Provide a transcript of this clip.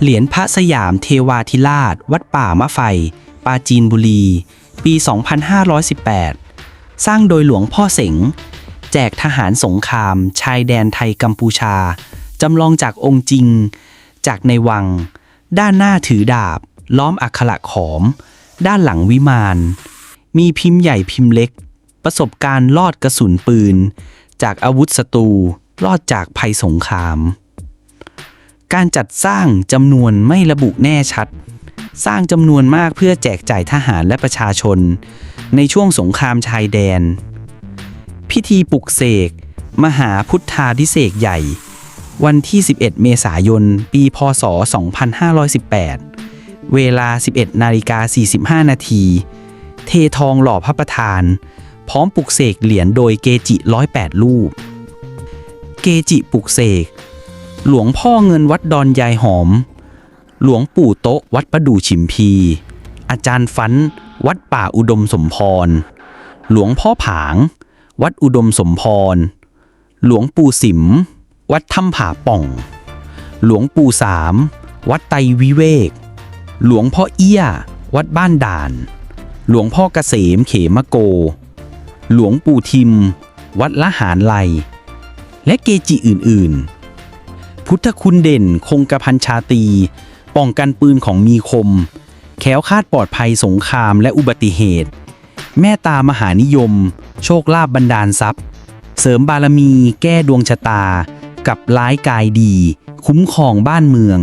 เหรียญพระสยามเทวาธิราช วัดป่ามะไฟปราจีนบุรี ปี 2518 สร้างโดยหลวงพ่อเสง แจกทหารสงคราม ชายแดนไทยกัมพูชา จำลองจากองค์จริง จากในวัง ด้านหน้าถือดาบ ล้อมอักขระขอม ด้านหลังวิมาน มีพิมพ์ใหญ่พิมพ์เล็ก ประสบการณ์ลอดกระสุนปืน จากอาวุธศัตรูรอดจากภัยสงคราม การจัดสร้างจำนวนไม่ระบุแน่ชัด สร้างจำนวนมากเพื่อแจกจ่ายทหารและประชาชน ในช่วงสงครามชายแดน พิธีปลุกเสก มหาพุทธาธิเศกใหญ่ วันที่ 11 เมษายน ปี พศ 2518 เวลา 11 นาฬิกา 45 นาที เททองหล่อพระประธาน พร้อมปลุกเสกเหรียญโดยเกจิ 108 รูป เกจิปลุกเสก หลวงพ่อเงินวัดดอนยายหอม หลวงปู่โต๊ะวัดประดู่ฉิมพี อาจารย์ฟันวัดป่าอุดมสมพร หลวงพ่อผาง วัดอุดมสมพร หลวงปู่สิม วัดถ้ำผาป่อง หลวงปู่สาม วัดไตรวิเวก หลวงพ่อเอี้ย วัดบ้านด่าน หลวงพ่อเกษมเขมโก หลวงปู่ทิม วัดละหารไลและเกจิอื่น ๆ พุทธคุณเด่น คงกระพันชาตี ป้องกันปืนของมีคมแขล้วคาดปลอดภัยสงครามและอุบัติเหตุ แม่ตามหานิยม โชคลาภบันดาลทรัพย์ เสริมบารมี แก้ดวงชะตา กับร้ายกายดี คุ้มครองบ้านเมือง